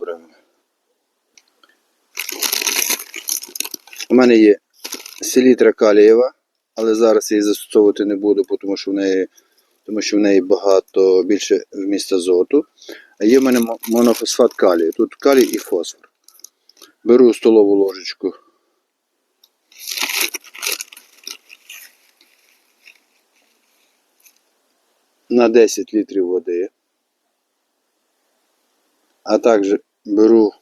добривами. У мене є селітра калієва, але зараз її застосовувати не буду, тому що в неї, тому що в неї багато більше вміст азоту. А є в мене монофосфат калію. Тут калій і фосфор. Беру столову ложечку. На 10 літрів води. А також беру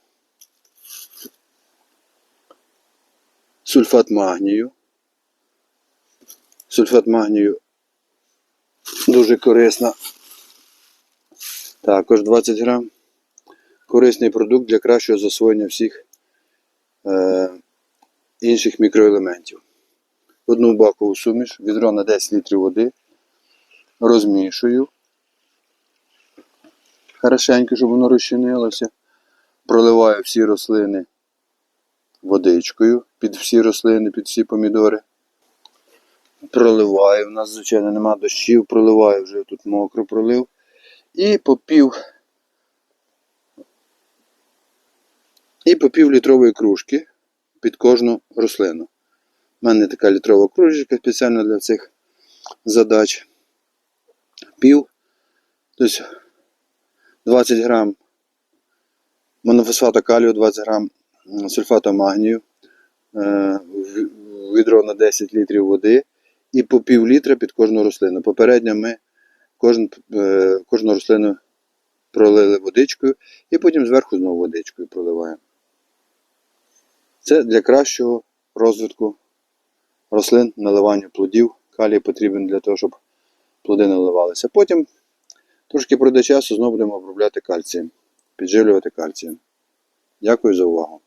сульфат магнію. Сульфат магнію дуже корисна. Також 20 грам. Корисний продукт для кращого засвоєння всіх е, інших мікроелементів. Одну бакову суміш, відро на 10 літрів води. Розмішую. Хорошенько, щоб воно розчинилося. Проливаю всі рослини водичкою під всі рослини, під всі помідори. Проливаю. У нас, звичайно, нема дощів, проливаю вже тут мокро пролив. І по пів. І по пів літрової кружки під кожну рослину. У мене така літрова кружечка спеціально для цих задач. Пів. Тобто 20 грам монофосфата калію, 20 грам сульфату магнію, е, відро на 10 літрів води і по пів літра під кожну рослину. Попередньо ми кожен, е, кожну рослину пролили водичкою і потім зверху знову водичкою проливаємо. Це для кращого розвитку рослин, наливання плодів. Калій потрібен для того, щоб плоди наливалися. Потім трошки пройде часу, знову будемо обробляти кальцієм, підживлювати кальцієм. Дякую за увагу.